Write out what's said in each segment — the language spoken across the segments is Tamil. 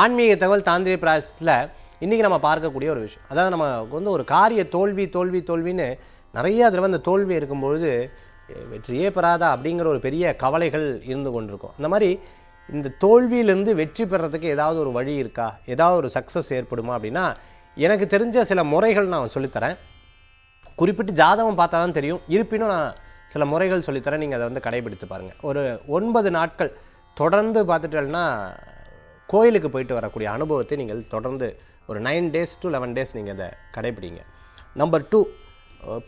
ஆன்மீக தகவல் தாந்திரிய பிராயசத்தில் இன்றைக்கி நம்ம பார்க்கக்கூடிய ஒரு விஷயம். அதாவது நம்ம வந்து ஒரு காரிய தோல்வி தோல்வி தோல்வின்னு நிறைய அதில் வந்து தோல்வி இருக்கும்பொழுது வெற்றியே பெறாதா அப்படிங்கிற ஒரு பெரிய கவலைகள் இருந்து கொண்டிருக்கும். அந்த மாதிரி இந்த தோல்வியிலேருந்து வெற்றி பெறத்துக்கு ஏதாவது ஒரு வழி இருக்கா? ஏதாவது ஒரு சக்ஸஸ் ஏற்படுமா அப்படின்னா எனக்கு தெரிஞ்ச சில முறைகள் நான் சொல்லித்தரேன். குறிப்பிட்டு ஜாதகம் பார்த்தா தான் தெரியும். இருப்பினும் நான் சில முறைகள் சொல்லித்தரேன். நீங்கள் அதை வந்து கடைபிடித்து பாருங்கள் ஒரு ஒன்பது நாட்கள் தொடர்ந்து பார்த்துட்டேன்னா கோயிலுக்கு போயிட்டு வரக்கூடிய அனுபவத்தை நீங்கள் தொடர்ந்து ஒரு nine days to eleven days நீங்கள் அதை கடைப்பிடிங்க. நம்பர் டூ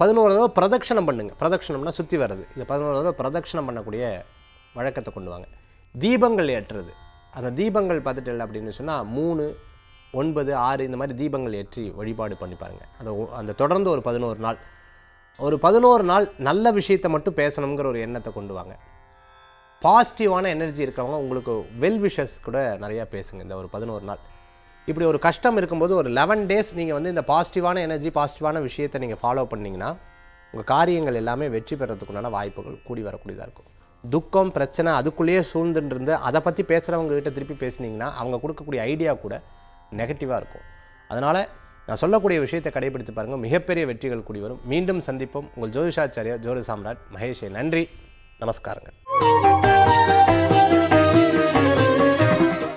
பதினோரு தடவை பிரதட்சணம் பண்ணுங்கள் பிரதட்சணம்னா சுற்றி வர்றது. இந்த பதினோரு தடவை பிரதட்சணம் பண்ணக்கூடிய வழக்கத்தை கொண்டு வாங்க. தீபங்கள் ஏற்றுறது. அந்த தீபங்கள் பார்த்துட்டு இல்லை அப்படின்னு சொன்னால் மூணு ஒன்பது ஆறு இந்த மாதிரி தீபங்கள் ஏற்றி வழிபாடு பண்ணி பாருங்கள் அந்த அந்த தொடர்ந்து ஒரு பதினோரு நாள். ஒரு பதினோரு நாள் நல்ல விஷயத்தை மட்டும் பேசணுங்கிற ஒரு எண்ணத்தை கொண்டு வாங்க. பாசிட்டிவான எனர்ஜி இருக்கிறவங்க உங்களுக்கு வெல் விஷஸ் கூட நிறையா பேசுங்க இந்த ஒரு பதினோரு நாள். இப்படி ஒரு கஷ்டம் இருக்கும்போது ஒரு லெவன் டேஸ் நீங்கள் வந்து இந்த பாசிட்டிவான எனர்ஜி பாசிட்டிவான விஷயத்தை நீங்கள் ஃபாலோ பண்ணிங்கன்னா உங்கள் காரியங்கள் எல்லாமே வெற்றி பெறதுக்குண்டான வாய்ப்புகள் கூடி வரக்கூடியதாக இருக்கும். துக்கம் பிரச்சனை அதுக்குள்ளேயே சூழ்ந்துட்டு இருந்து அதை பற்றி பேசுகிறவங்ககிட்ட திருப்பி பேசுனீங்கன்னா அவங்க கொடுக்கக்கூடிய ஐடியா கூட நெகட்டிவாக இருக்கும். அதனால் நான் சொல்லக்கூடிய விஷயத்தை கடைபிடித்து பாருங்கள் மிகப்பெரிய வெற்றிகள் கூடி வரும். மீண்டும் சந்திப்போம். உங்கள் ஜோதிஷாச்சாரியா ஜோதி சாம்ராட் மகேஷே. நன்றி. நமஸ்காரங்கள்